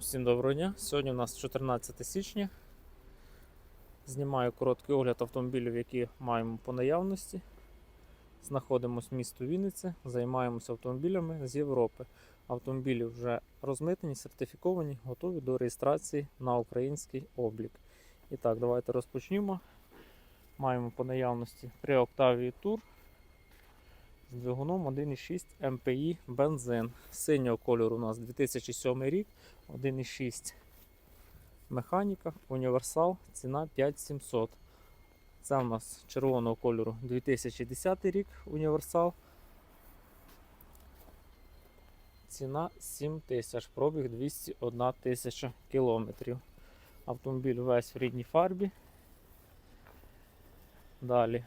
Всім доброго дня. Сьогодні у нас 14 січня. Знімаю короткий огляд автомобілів, які маємо по наявності. Знаходимося в місті Вінниця, займаємося автомобілями з Європи. Автомобілі вже розмитнені, сертифіковані, готові до реєстрації на український облік. І так, давайте розпочнімо. Маємо по наявності 3 Octavia Tour з двигуном 1,6 MPI бензин. Синього кольору у нас 2007 рік, 1,6 механіка, універсал, ціна 5700. Це у нас червоного кольору 2010 рік універсал. Ціна 7000, пробіг 201 тисяча кілометрів. Автомобіль весь в рідній фарбі. Далі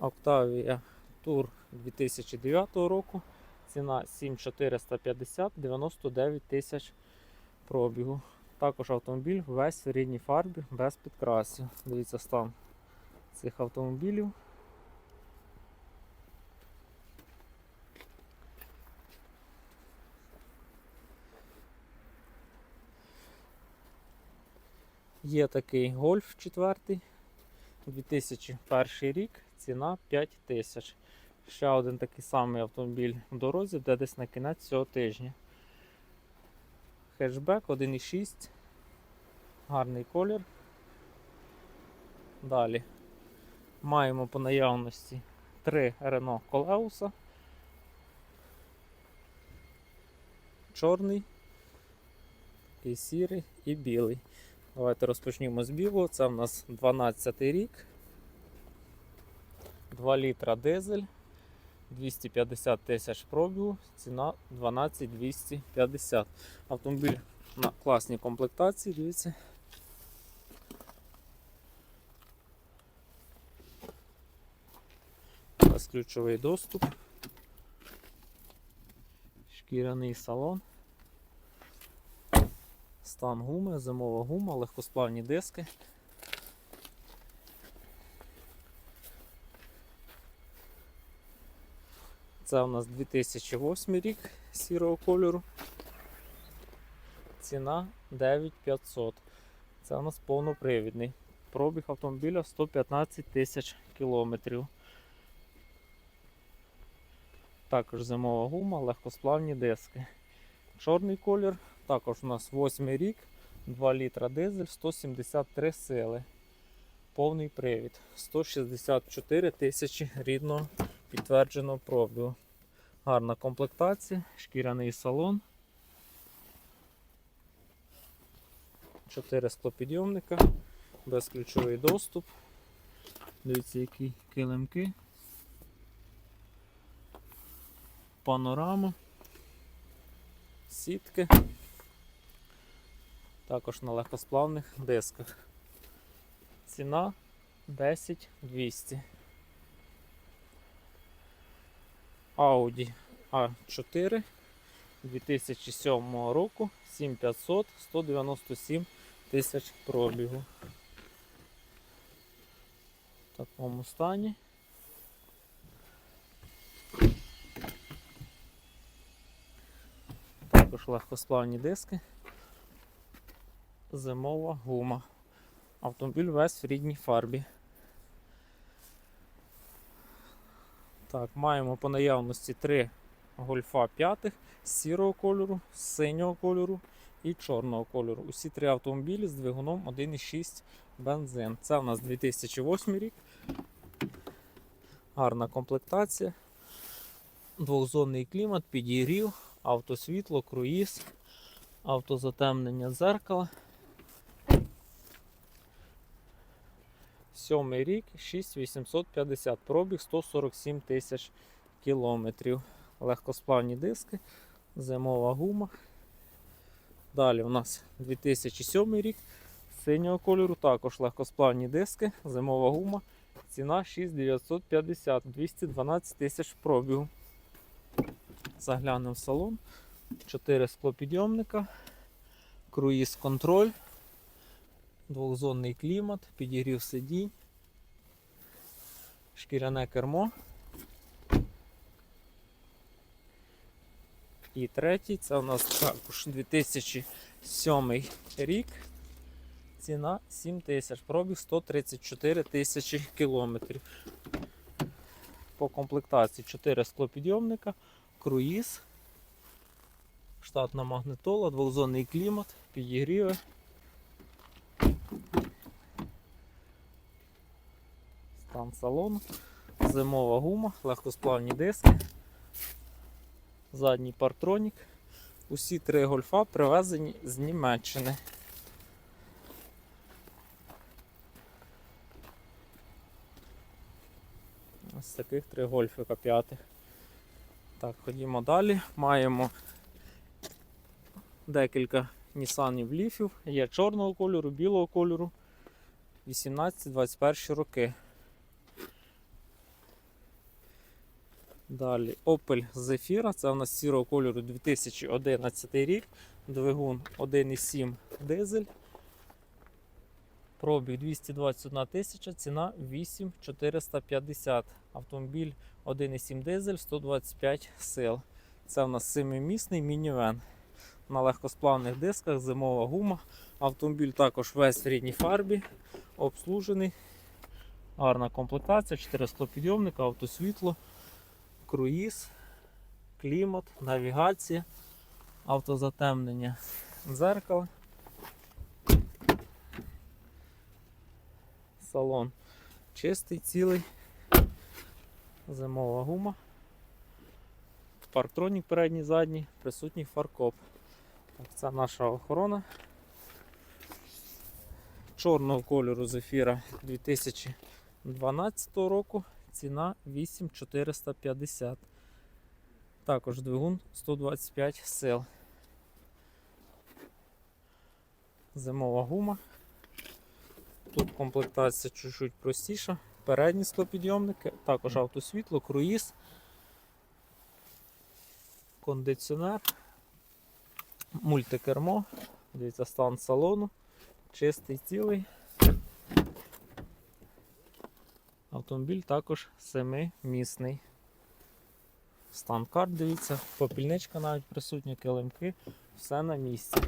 Octavia Тур 2009 року. Ціна 7450, 99 тисяч пробігу. Також автомобіль весь в рідній фарбі без підкрасів. Дивіться стан цих автомобілів. Є такий гольф 4, 2001 рік, ціна 5 тисяч. Ще один такий самий автомобіль в дорозі, де десь на кінець цього тижня. Хетчбек 1.6. Гарний колір. Далі маємо по наявності три Renault Колеуса. Чорний, і сірий і білий. Давайте розпочнімо з білого. Це в нас 12 рік. 2 літра дизель. 250 тисяч пробігу, ціна 12250. Автомобіль на класній комплектації, дивіться. Безключовий доступ. Шкіряний салон. Стан гуми, зимова гума, легкосплавні диски. Це у нас 2008 рік сірого кольору. Ціна 9500. Це у нас повнопривідний. Пробіг автомобіля 115 тисяч кілометрів. Також зимова гума, легкосплавні диски. Чорний колір. Також у нас 8 рік, 2 літра дизель, 173 сили. Повний привід. 164 тисячі рідного підтвердженого пробігу. Гарна комплектація, шкіряний салон. 4 склопідйомника, безключовий доступ. Дивіться, які килимки. Панорама, сітки. Також на легкосплавних дисках. Ціна 10 200. Audi A4 2007 року 7500 197 тисяч пробігу. В такому стані. Також легкосплавні диски. Зимова гума. Автомобіль весь в рідній фарбі. Так, Маємо по наявності три гольфа п'ятих з сірого кольору, з синього кольору і чорного кольору. Усі три автомобілі з двигуном 1,6 бензин. Це у нас 2008 рік. Гарна комплектація. Двохзонний клімат, підігрів, автосвітло, круїз, автозатемнення зеркала. 7 рік, 6850 пробіг, 147 тисяч кілометрів. Легкосплавні диски, зимова гума. Далі у нас 2007 рік. Синього кольору також легкосплавні диски, зимова гума. Ціна 6950, 212 тисяч пробігу. Заглянемо в салон. 4 склопідйомника, круїз контроль. Двохзонний клімат, підігрів сидінь, шкіряне кермо. І третій це у нас також 2007 рік. Ціна 7 тисяч, пробіг 134 тисячі кілометрів. По комплектації 4 склопідйомника, круїз, штатна магнитола, двохзонний клімат, підігріви. Стан салону, зимова гума, легкосплавні диски, задній партронік. Усі три гольфа привезені з Німеччини. Ось таких три гольфика п'ятих. Так, ходімо далі. Маємо декілька Нісанів ліфів. Є чорного кольору, білого кольору. 18-21 роки. Далі Opel Zafira, це у нас сірого кольору 2011 рік. Двигун 1,7 дизель. Пробіг 221 тисяча, ціна 8450. Автомобіль 1,7 дизель, 125 сил. Це у нас семимісний мінівен. На легкосплавних дисках, зимова гума. Автомобіль також весь в рідній фарбі, обслужений. Гарна комплектація, 400 підйомника, автосвітло, круїз, клімат, навігація, автозатемнення дзеркала. Салон чистий, цілий, зимова гума, парктронік передній, задній, присутній фаркоп. Так, це наша охорона. Чорного кольору зефіра 2012 року. Ціна 8450. Також двигун 125 сил. Зимова гума. Тут комплектація чуть-чуть простіша. Передні склопідйомники, також автосвітло, круїз, кондиціонер, мультикермо. Дивіться, стан салону, чистий цілий. Автомобіль також семимісний. Стан карт, дивіться, попільничка навіть присутня, килимки, все на місці.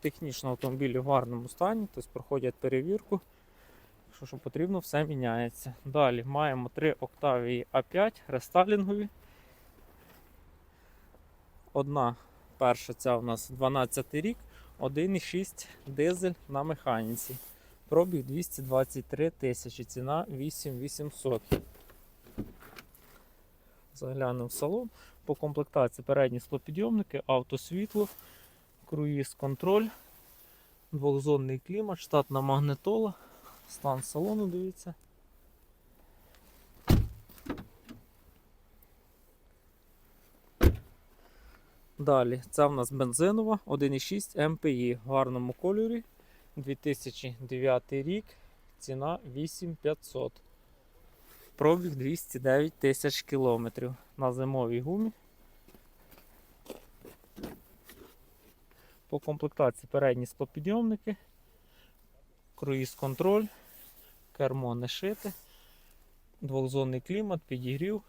Технічно автомобілі в гарному стані, тобто проходять перевірку. Якщо що потрібно, все міняється. Далі маємо 3 Octavia A5 рестайлінгові. Одна перша ця у нас 12 рік, 1,6 дизель на механіці. Пробіг 223 тисячі, ціна 8800. Заглянемо в салон. По комплектації передні склопідйомники, автосвітло, круїз контроль, двохзонний клімат, штатна магнитола, стан салону, дивіться. Далі, це в нас бензинова 1,6 МПІ в гарному кольорі. 2009 рік, ціна 8500. Пробіг 209 тисяч кілометрів на зимовій гумі. По комплектації передні склопідйомники, круїз контроль, кермо не шите, двохзонний клімат, підігрів,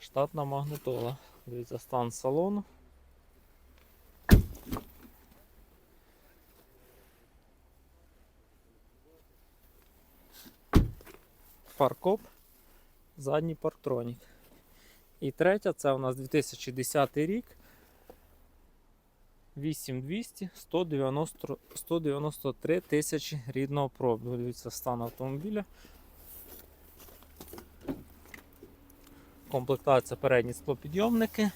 штатна магнитола. Дивіться, стан салону. Фаркоп, задній парктронік. І третя це у нас 2010 рік. 8200 190, 193 тисячі рідного пробігу. Дивіться стан автомобіля. Комплектація передні склопідйомники,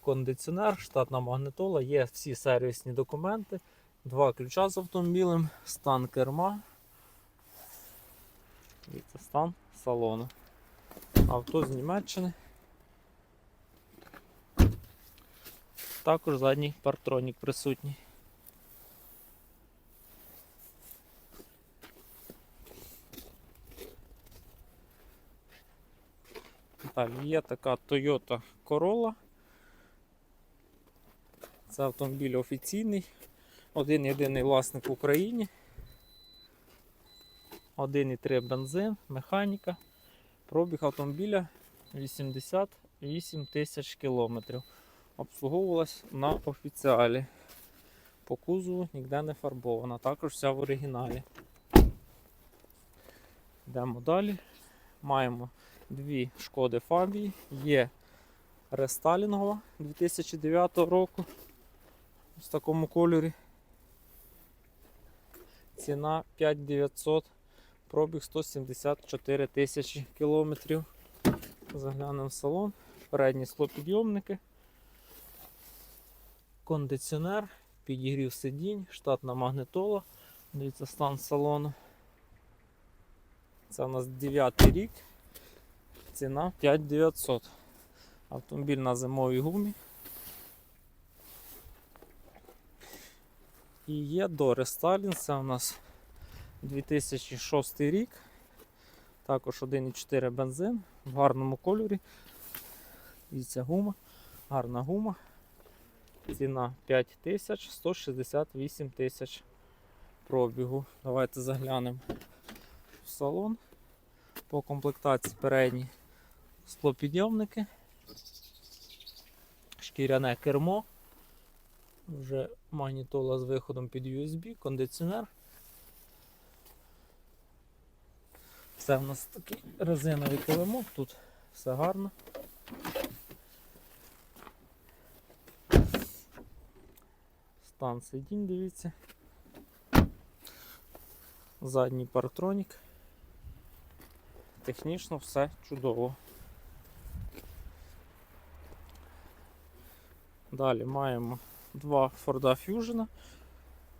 кондиціонер, штатна магнитола, є всі сервісні документи, два ключа з автомобілем, стан керма. Дивіться, стан салону. Авто з Німеччини. Також задній партронік присутній. Далі є така Toyota Corolla. Це автомобіль офіційний. Один єдиний власник в Україні. 1,3 бензин, механіка. Пробіг автомобіля 88 тисяч кілометрів. Обслуговувалась на офіціалі. По кузову ніде не фарбована, також вся в оригіналі. Йдемо далі. Маємо дві шкоди Фабії. Є рестайлінгова 2009 року в такому кольорі. Ціна 5900, пробіг 174 тисячі кілометрів. Заглянемо в салон. Передні склопідйомники, кондиціонер, підігрів сидінь, штатна магнитола. Дивіться стан салону. Це у нас 9 рік. Ціна 5900. Автомобіль на зимовій гумі. І є до рестайлінг, це у нас 2006 рік. Також 1,4 бензин в гарному кольорі. Дивіться гума, гарна гума. Ціна 5 тисяч, 168 тисяч пробігу. Давайте заглянемо в салон. По комплектації передні склопідйомники, шкіряне кермо, вже магнітола з виходом під USB, кондиціонер. Це в нас такий резиновий килимок, тут все гарно. Стан сидінь, дивіться. Задній парктронік. Технічно все чудово. Далі маємо два Ford Fusion.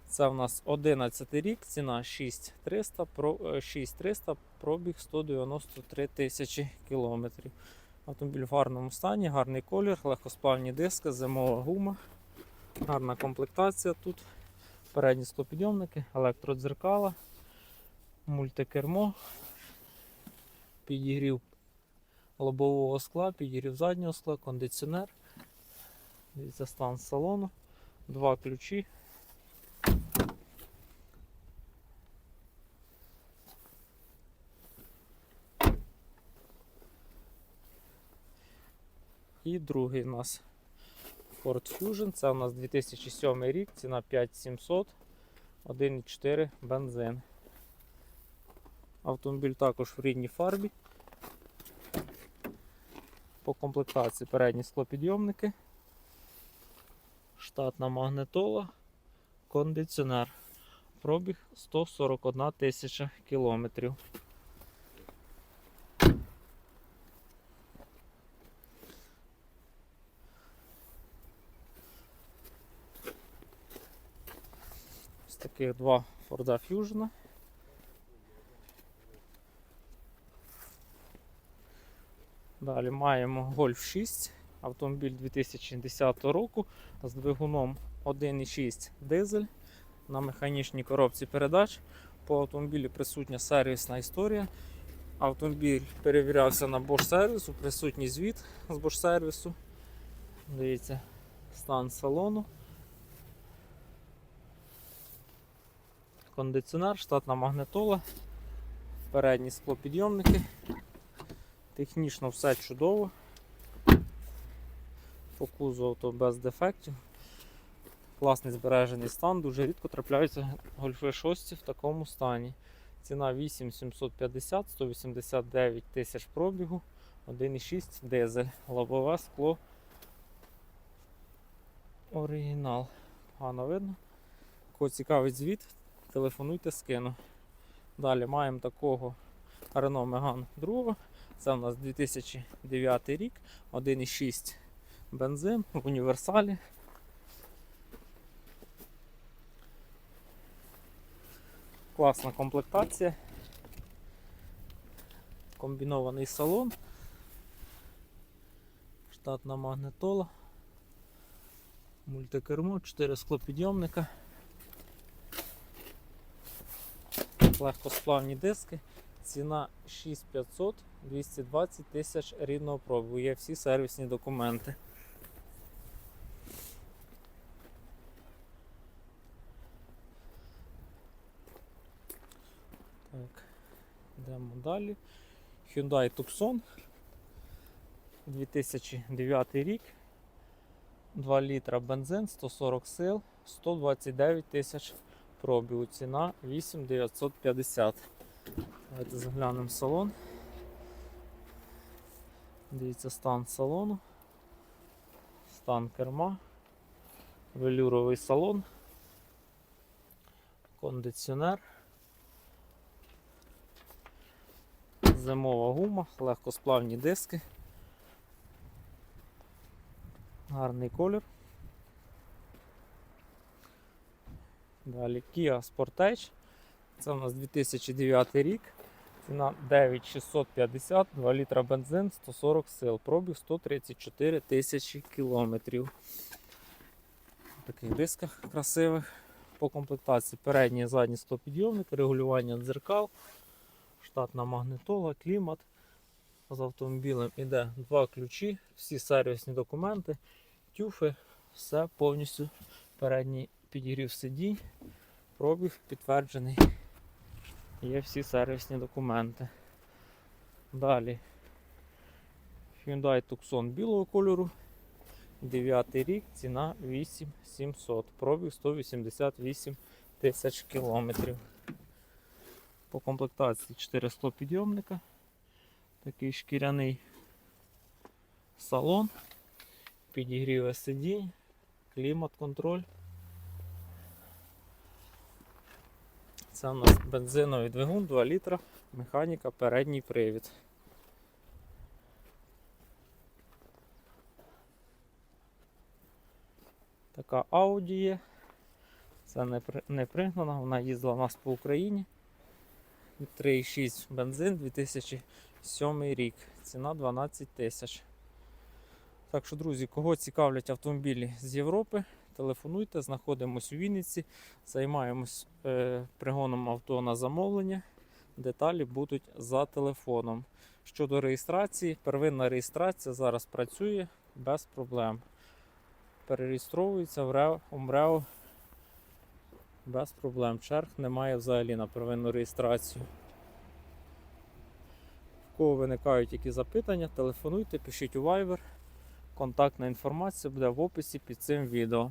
Це в нас 11 рік, ціна 6300, е, 6300, пробіг 193 тисячі кілометрів. Автомобіль в гарному стані, гарний колір, легкосплавні диски, зимова гума, гарна комплектація тут. Передні склопідйомники, електродзеркала, мультикермо, підігрів лобового скла, підігрів заднього скла, кондиціонер. Дивіться стан салону, два ключі. І другий у нас Ford Fusion. Це у нас 2007 рік, ціна 5700, 1,4 бензин. Автомобіль також в рідній фарбі. По комплектації передні склопідйомники, штатна магнитола, кондиціонер. Пробіг 141 тисяча кілометрів. Ось таких два Ford Fusion. Далі маємо Golf 6, автомобіль 2010 року з двигуном 1,6 дизель на механічній коробці передач. По автомобілі присутня сервісна історія. Автомобіль перевірявся на Bosch сервісу, присутній звіт з Bosch сервісу. Дивіться, стан салону. Кондиціонер, штатна магнитола, передні склопідйомники. Технічно все чудово. По кузову то без дефектів. Класний збережений стан, дуже рідко трапляються гольфи 6 в такому стані. Ціна 8750, 189 тисяч пробігу, 1,6 дизель, лобове скло. Оригінал. Погано видно. Кого цікавить звіт, телефонуйте, скину. Далі маємо такого Renault Megane 2. Це у нас 2009 рік, 1,6 бензин в універсалі. Класна комплектація. Комбінований салон. Штатна магнитола. Мультикермо, 4 склопідйомника. Легкосплавні диски. Ціна 6500, 220 тисяч рідного пробігу. Є всі сервісні документи. Так, йдемо далі. Hyundai Tucson. 2009 рік. 2 літра бензин, 140 сил, 129 тисяч пробігу. Ціна 8950. Давайте заглянемо в салон. Дивіться стан салону. Стан керма. Велюровий салон. Кондиціонер. Зимова гума, легкосплавні диски. Гарний колір. Далі Kia Sportage. Це у нас 2009 рік. Ціна 9650, 2 літра бензин, 140 сил, пробіг 134 тисячі кілометрів. Таких дисках красивих. По комплектації передній і задній стопідйомник, регулювання дзеркал, штатна магнитола, клімат. З автомобілем іде два ключі, всі сервісні документи, тюфи, все повністю передній підігрів сидінь, пробіг підтверджений. Є всі сервісні документи. Далі Hyundai Tucson білого кольору. 9 рік, ціна 8700, пробіг 188 тисяч кілометрів. По комплектації 400 підйомника. Такий шкіряний салон, підігріве сидінь, клімат-контроль. Це у нас бензиновий двигун 2 літра, механіка, передній привід. Така Audi є. Це не, при- не пригнана, вона їздила у нас по Україні. 3,6 бензин 2007 рік. Ціна 12 тисяч. Так що, друзі, кого цікавлять автомобілі з Європи, телефонуйте, знаходимось у Вінниці, займаємось е, пригоном авто на замовлення. Деталі будуть за телефоном. Щодо реєстрації, первинна реєстрація зараз працює без проблем. Перереєстровується в РЕО, УМРЕО без проблем. Черг немає взагалі на первинну реєстрацію. В кого виникають які запитання, телефонуйте, пишіть у Viber. Контактна інформація буде в описі під цим відео.